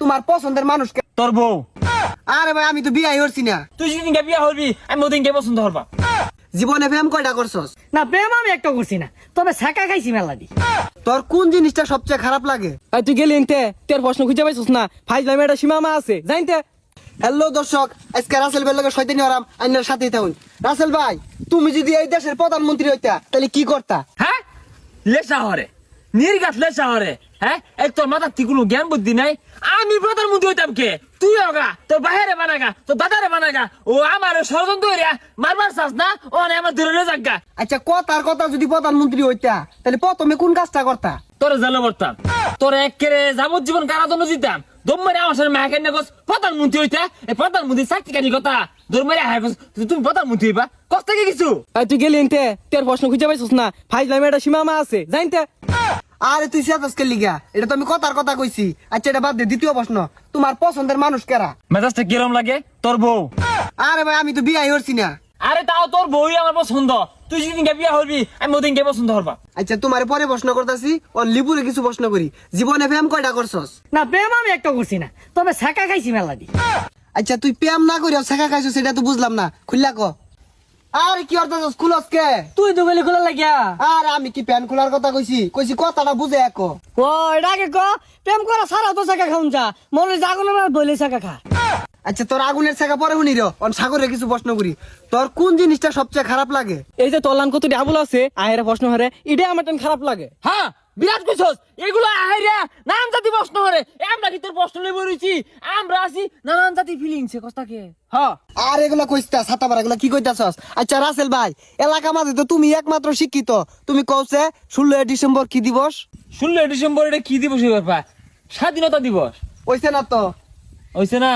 তোমার পছন্দের মানুষকে তোর বউ। আরে ভাই আমি তো বিয়াই করছি না। তুই যেদিনকে বিয়া হবি আমি ওদিনকে পছন্দ হবা জীবনে প্রেম কয়টা করছস? না প্রেম আমি একটা করছি না। তবে ছাকা খাইছি মেলা দি। তোর কোন জিনিসটা সবচেয়ে খারাপ লাগে? আর তুই গেলি এনতে তোর প্রশ্ন খুঁজে পাইছিস না? ভাই ফাইজলামে একটা সীমামা আছে জানতে হ্যালো দর্শক আজকে রাসেল ভাইয়ের লগে শয়তানি হরাম আইনার সাথেই থাকুন। রাসেল ভাই তুমি যদি এই দেশের প্রধানমন্ত্রী হইতা তাহলে কি করতা? হ্যাঁ? লেসা হরে। নির্গাত লেসা হরে হ্যাঁ? এক তোর মাথার থেকে কোনো জ্ঞান বুদ্ধি নাই? আমি প্রধানমন্ত্রী হইতাম কে? তুই হোগা তোর বাহিরে বানাগা তোর দাদারে বানাগা ও আমার ষড়যন্ত্র হইয়া মারবার চাস না? ও না আমার দূরে যাগা আচ্ছা কথার কথা যদি প্রধানমন্ত্রী হইতা তাহলে প্রথমে কোন কাজটা করতা? তোর জানো করতাম তোর একেরে যাবজ্জীবন কারাদণ্ড দিতাম। দম মেরে আমার সাথে মাকে নেগস। প্রধানমন্ত্রী হইতা এই প্রধানমন্ত্রী চাকরি কানি কথা। দম মেরে হায় গছ তুমি প্রধানমন্ত্রী হইবা? কষ্ট থেকে কিছু? তুই গেলি তোর প্রশ্ন খুঁজে পাইছিস না? ফাইজলামে একটা সীমামা আছে জানতে? আরে তুই সেতাসকে লিগা? এটা তো আমি কথার কথা কইছি। আচ্ছা এটা বাদ দে দ্বিতীয় প্রশ্ন। তোমার পছন্দের মানুষ কেরা? মেজাজটা কিরম লাগে? তোর বউ। আরে ভাই আমি তো বিয়াই করছি না। আরে তাও তোর বউই আমার পছন্দ। তুই যেদিনকে বিয়া হবি আমি ওদিনকে পছন্দ হবা আচ্ছা তোমার পরে প্রশ্ন করতেছি ও লিপুরে কিছু প্রশ্ন করি। জীবনে প্রেম কয়টা করছস? না প্রেম আমি একটা করছি না। তবে ছাকা খাইছি মেলা দি। আচ্ছা তুই প্রেম না করিও শেখা খাইছো সেটা তো বুঝলাম না। খুললা ক। আরে কি অর্থ খুলস কে তুই তো গলি খোলা লাগিয়া। আর আমি কি প্যান খোলার কথা কইছি? কইছি কথাটা বুঝে এক। ও এটা আগে ক। প্রেম করা সারা তো ছাকা খাউন যা। মনে জাগুন বলে ছাকা খা। আচ্ছা তোর আগুনের শেখা পরে শুনি র। অন সাগরে কিছু প্রশ্ন করি। তোর কোন জিনিসটা সবচেয়ে খারাপ লাগে? এই যে তোর লান কত ডাবল আছে আয়ের প্রশ্ন হারে এটা আমার টান খারাপ লাগে। হ্যাঁ বিরাট কইছস এগুলো আহাইরা নানান জাতি প্রশ্ন এ আমরা কি তোর প্রশ্ন লই বইছি আমরা আছি নানান জাতি ফিলিংসে কস্তাকে হ্যাঁ আর এগুলা কইস্তা ছাতা এগুলা কি কইতাছস? আচ্ছা রাসেল ভাই এলাকা মাঝে তো তুমি একমাত্র শিক্ষিত। তুমি কওছে ষোলো ডিসেম্বর কি দিবস? ষোলো ডিসেম্বর এটা কি দিবস পা স্বাধীনতা দিবস। ওইছে না তো? হইছে না?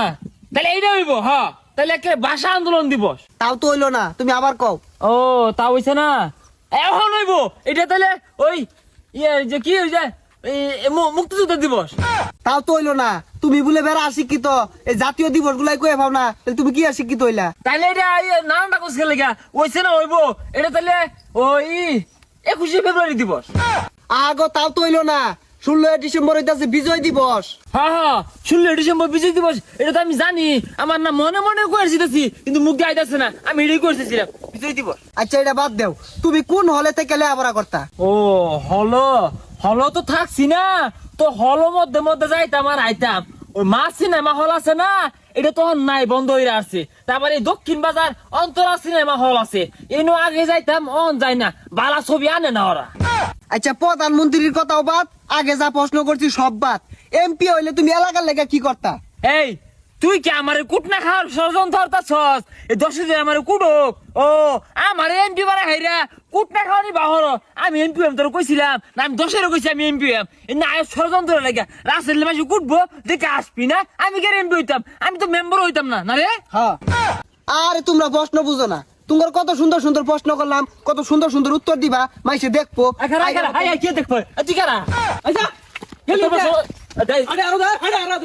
তাহলে এইটা হইব হ্যাঁ তাহলে একে ভাষা আন্দোলন দিবস। তাও তো হইল না তুমি আবার কও। ও তা হইছে না? এখন হইব। এটা তাহলে ওই ইয়ে যে কি হইছে এই মুক্তিযুদ্ধ দিবস। তাও তো হইল না। তুমি বলে বেড়া এই জাতীয় দিবস গুলাই কয়ে পাও না। তাহলে তুমি কি হইলা? তাহলে এটা নানানটা কোস খেলে গা হইছে না হইব। এটা তাহলে ওই একুশে ফেব্রুয়ারি দিবস। আগো তাও তো হইল না। ষোলো ডিসেম্বর হইতাছে বিজয় দিবস। হ্যাঁ হ্যাঁ ষোলো ডিসেম্বর বিজয় দিবস এটা তো আমি জানি। আমার না মনে মনে করেছি কিন্তু মুখ দিয়ে আইতাছে না। আমি এটাই করতেছিলাম বিজয় দিবস আচ্ছা এটা বাদ দেও। তুমি কোন হলে থেকে লেখাপড়া করতা? ও হলো হলো তো থাকছি না। তো হলো মধ্যে মধ্যে যাইতাম আর আইতাম। ওই মা সিনেমা হল আছে না এটা তখন নাই বন্ধ হয়ে আসছে তারপরে এই দক্ষিণ বাজার অন্তরা সিনেমা হল আছে। এনো আগে যাইতাম অন যাই না। বালা ছবি আনে না ওরা। আচ্ছা প্রধানমন্ত্রীর কথাও বাদ আগে যা প্রশ্ন করছি সব বাদ। এমপি হইলে তুমি এলাকার লেগে কি করতা? এই তুই কি আমার কুটনা খাওয়ার ষড়যন্ত্র হরতাছস এই দশ দিন আমার কুটুক। ও আমার এমপি মানে হাইরা কুটনা খাওয়ানি বাহর। আমি এমপি এম তোর কইছিলাম না আমি দশেরও কইছি আমি এমপি এম না ষড়যন্ত্র লাগে রাসেল মাসে কুটবো দেখে আসবি না? আমি কে এমপি হইতাম? আমি তো মেম্বার হইতাম না না রে? হ্যাঁ। আরে তোমরা প্রশ্ন বুঝো না। তোমার কত সুন্দর সুন্দর প্রশ্ন করলাম কত সুন্দর সুন্দর উত্তর দিবা মাইসে দেখব। দেখব? আচ্ছা আরে আরও আরে আরও